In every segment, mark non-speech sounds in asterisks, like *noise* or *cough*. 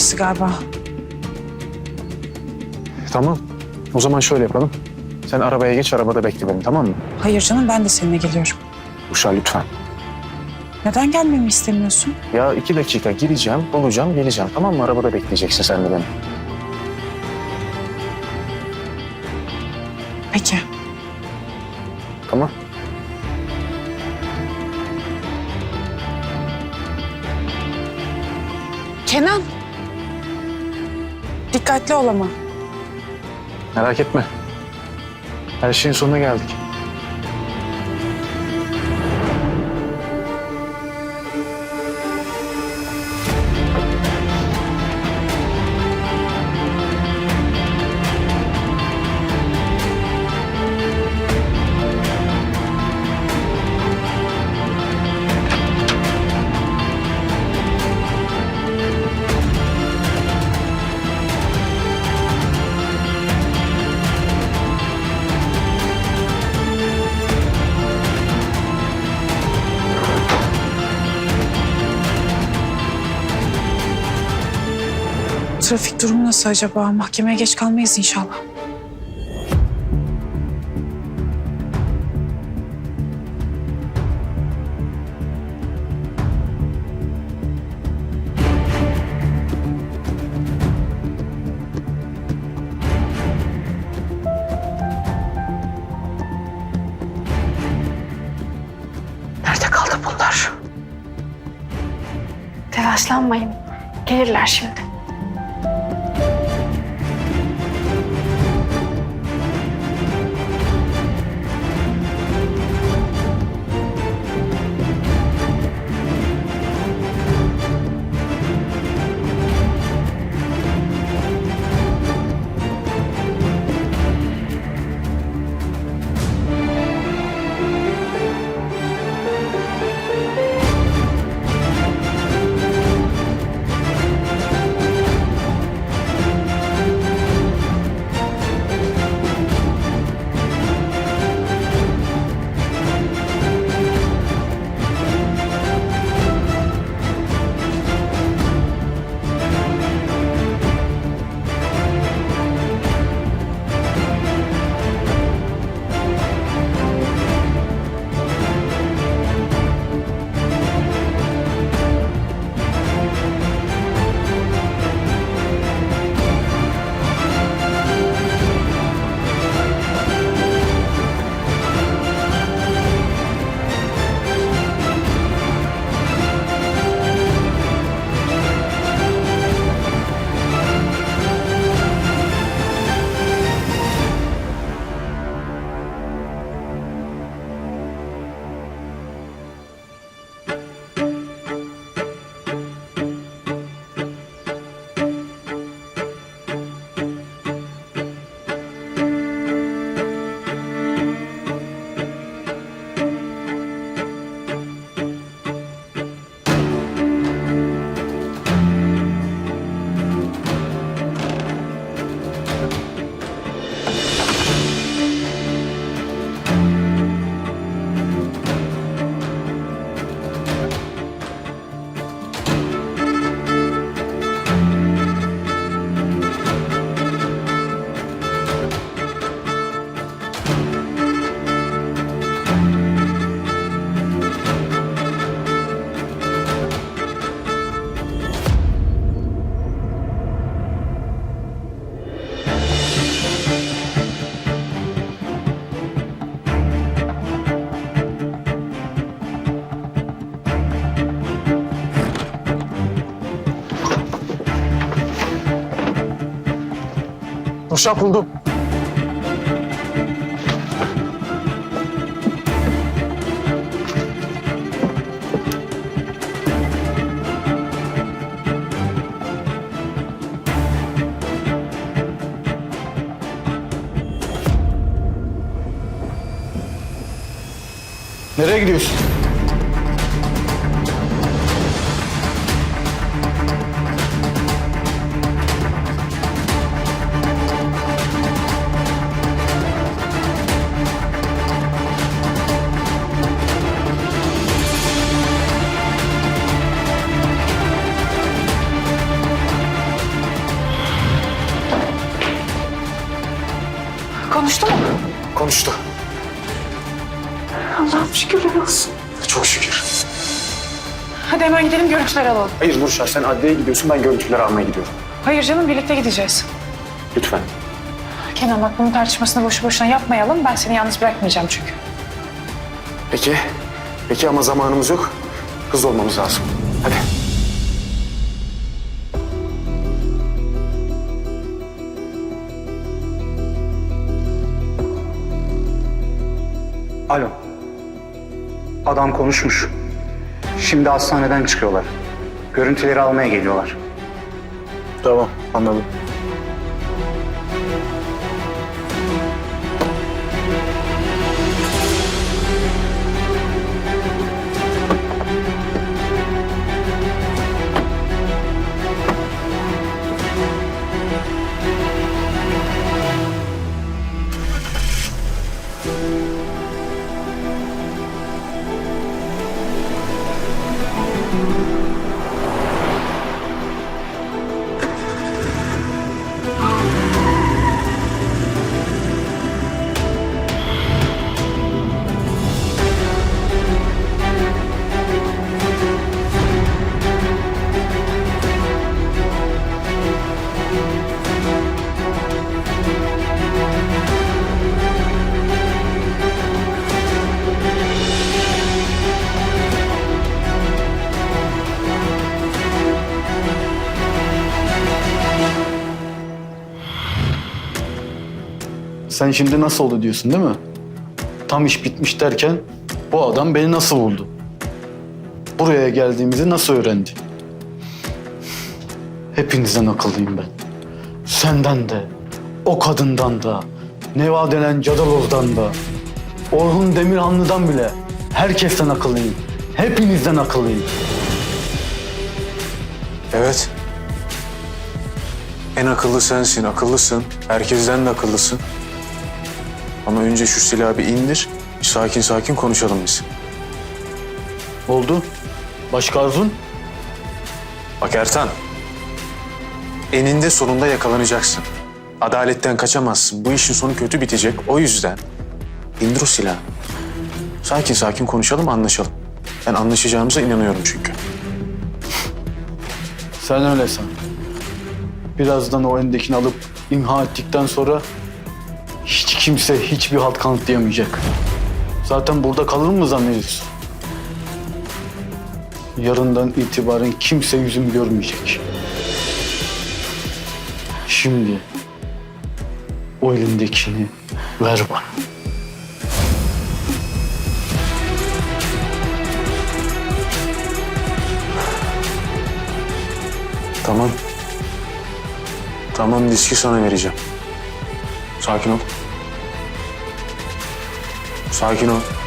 burası galiba. Tamam. O zaman şöyle yapalım. Sen arabaya geç, arabada bekle beni tamam mı? Hayır canım ben de seninle geliyorum. Uşa lütfen. Neden gelmemi istemiyorsun? Ya iki dakika gireceğim, olacağım, geleceğim. Tamam mı? Arabada bekleyeceksin sen de beni. Peki. Tamam. Kenan. Dikkatli ol ama. Merak etme. Her şeyin sonuna geldik. Trafik durumu nasıl acaba? Mahkemeye geç kalmayız inşallah. Nerede kaldı bunlar? Telaşlanmayın. Gelirler şimdi. Uşak buldum. Nereye gidiyorsun? Çok şükür. Hadi hemen gidelim görüntüler alalım. Hayır Nurşah sen adliyeye gidiyorsun ben görüntüleri almaya gidiyorum. Hayır canım birlikte gideceğiz. Lütfen. Kenan bak bunun tartışmasını boşu boşuna yapmayalım. Ben seni yalnız bırakmayacağım çünkü. Peki. Peki ama zamanımız yok. Hızlı olmamız lazım. Hadi. Alo. Adam konuşmuş. Şimdi hastaneden çıkıyorlar. Görüntüleri almaya geliyorlar. Tamam anladım. Sen şimdi nasıl oldu diyorsun değil mi? Tam iş bitmiş derken bu adam beni nasıl buldu? Buraya geldiğimizi nasıl öğrendi? Hepinizden akıllıyım ben. Senden de, o kadından da, Neva denen Cadaloz'dan da, Orhun Demirhanlı'dan bile herkesten akıllıyım. Hepinizden akıllıyım. Evet. En akıllı sensin, akıllısın. Herkesten de akıllısın. Ama önce şu silahı bir indir. Sakin sakin konuşalım biz. Oldu. Başka arzun? Bak Ertan. Eninde sonunda yakalanacaksın. Adaletten kaçamazsın. Bu işin sonu kötü bitecek. O yüzden indir o silahı. Sakin sakin konuşalım, anlaşalım. Ben anlaşacağımıza inanıyorum çünkü. Sen öyle san. Birazdan o elindekini alıp imha ettikten sonra kimse hiçbir halt kanıtlayamayacak. Zaten burada kalır mı zannediyorsun? Yarından itibaren kimse yüzümü görmeyecek. Şimdi o elindekini ver bana. Tamam. Tamam diski sana vereceğim. Sakin ol. Sakin ol.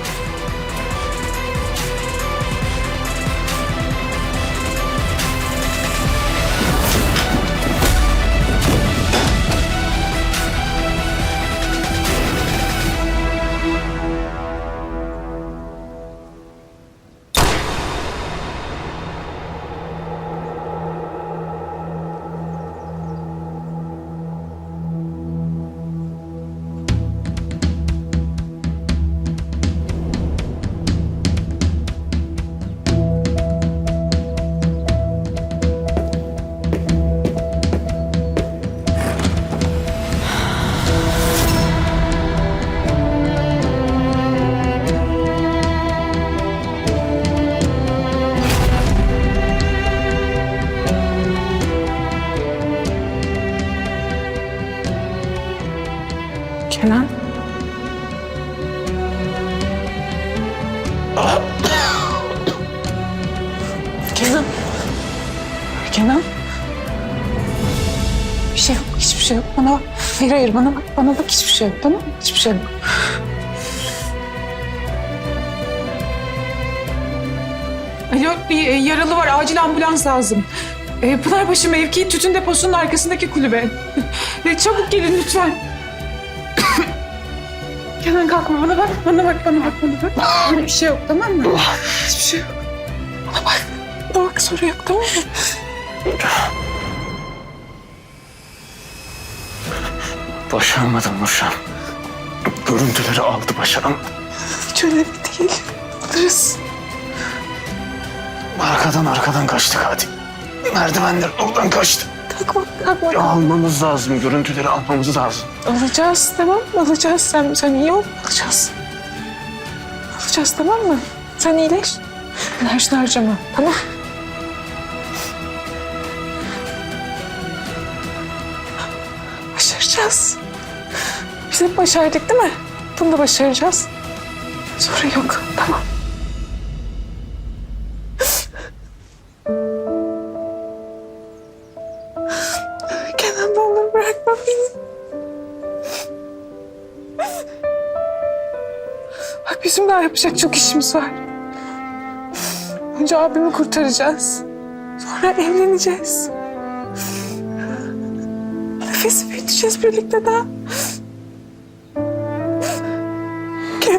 Şey yok, hiçbir şey yok. Bana bak. Hayır hayır bana bak, bana bak hiçbir şey yok tamam mı? Hiçbir şey yok. Alo, bir e, yaralı var. Acil ambulans lazım. E, Pınarbaşı mevki tütün deposunun arkasındaki kulübe. E, çabuk gelin lütfen. *coughs* Kenan kalkma bana bak, bana bak, bana bak, bana bak. Bir şey yok tamam mı? Hiçbir şey yok. Bana bak. Bana bak soru yok tamam mı? Başaramadım Nurşan. Görüntüleri aldı başaramadım. Hiç önemli değil. Alırız. Arkadan arkadan kaçtı katil. Merdivenler oradan kaçtı. Kalkma, kalkma. Almamız lazım. Görüntüleri almamız lazım. Alacağız tamam mı? Alacağız. Sen, sen iyi ol. Alacağız. Alacağız tamam mı? Sen iyileş. Enerjini harcama. Tamam. Başaracağız. Biz hep başardık değil mi? Bunu da başaracağız. Sorun yok. Tamam. Kenan ne bırakma beni. Bizim daha yapacak çok işimiz var. Önce abimi kurtaracağız. Sonra evleneceğiz. Nefes büyüteceğiz birlikte daha.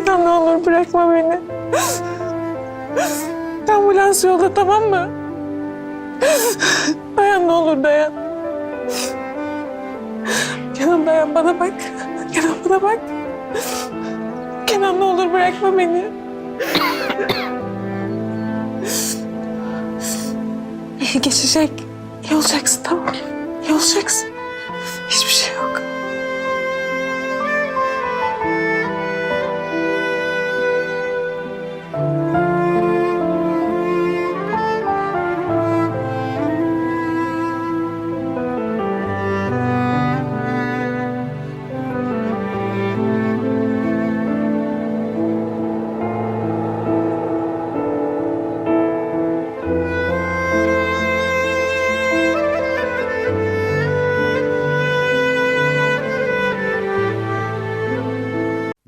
Kenan ne olur bırakma beni. Ambulans yolla tamam mı? Dayan ne olur dayan. Kenan dayan bana bak. Kenan bana bak. Kenan ne olur bırakma beni. İyi geçecek. İyi olacaksın tamam? İyi olacaksın. Hiçbir şey yok.